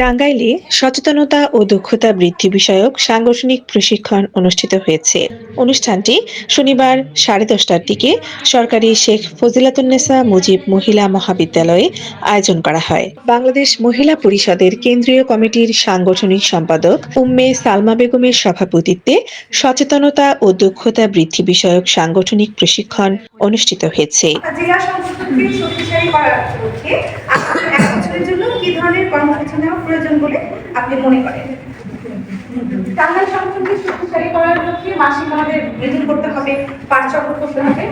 টাঙ্গাইলে সচেতনতা ও দক্ষতা বৃদ্ধি বিষয়ক সাংগঠনিক প্রশিক্ষণ অনুষ্ঠিত হয়েছে। অনুষ্ঠানটি শনিবার সাড়ে দশটার দিকে সরকারি শেখ ফজিলাতুন্নেসা মুজিব মহিলা মহাবিদ্যালয়ে আয়োজন করা হয়। বাংলাদেশ মহিলা পরিষদের কেন্দ্রীয় কমিটির সাংগঠনিক সম্পাদক উম্মে সালমা বেগমের সভাপতিত্বে সচেতনতা ও দক্ষতা বৃদ্ধি বিষয়ক সাংগঠনিক প্রশিক্ষণ অনুষ্ঠিত হয়েছে। এক বছরের জন্য কি ধরনের কর্মসূচি নেওয়া প্রয়োজন বলে আপনি মনে করেন? টাঙ্গাইল শক্তিশালী করার লক্ষ্যে মাসিক আমাদের মিটিং করতে হবে পাঠ চক্র করতে হবে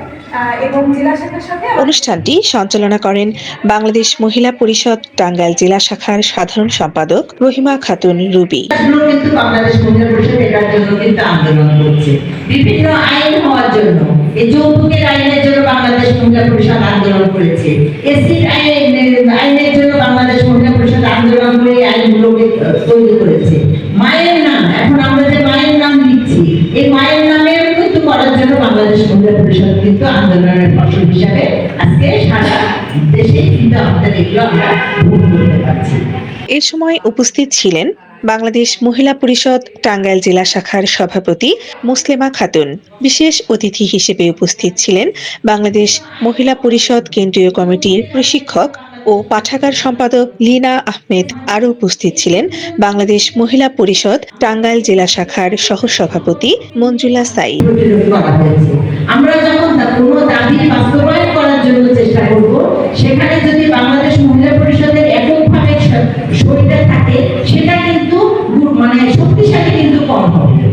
এবং জেলা শাখার সাথে অনুষ্ঠানটি সঞ্চালনা করেন বাংলাদেশ মহিলা পরিষদ টাঙ্গাইল জেলা শাখার সাধারণ সম্পাদক রহিমা খাতুন রুবি। কিন্তু বাংলাদেশ মহিলা পরিষদ এটার জন্য কিন্তু আন্দোলন করছে। বিভিন্ন আইন হওয়ার জন্য এই যৌতুকের মহিলা পরিষদ আন্দোলন করেছে। এসির আইনের জন্য বাংলাদেশ মহিলা পরিষদ আন্দোলন করে এই আইনগুলোকে তৈরি করেছে। মায়ের নাম, এখন আমরা যে মায়ের নাম লিখছি, এই মায়ের নামের কিন্তু করার জন্য বাংলাদেশ মহিলা পরিষদ কিন্তু আন্দোলনের ফসল হিসাবে আজকে সারা দেশে কিন্তু আমাদের এগুলো আমরা ভোগ করতে পারছি। এ সময় উপস্থিত ছিলেন বাংলাদেশ মহিলা পরিষদ টাঙ্গাইল জেলা শাখার সভাপতি মুসলেমা খাতুন। বিশেষ অতিথি হিসেবে উপস্থিত ছিলেন বাংলাদেশ মহিলা পরিষদ কেন্দ্রীয় কমিটির প্রশিক্ষক ও পাঠাগার সম্পাদক লীনা আহমেদ। আরও উপস্থিত ছিলেন বাংলাদেশ মহিলা পরিষদ টাঙ্গাইল জেলা শাখার সহসভাপতি মঞ্জুলা হয়েছে আমরা যখন কোনো দাবি মানে শক্তিশালী কিন্তু কম হবে।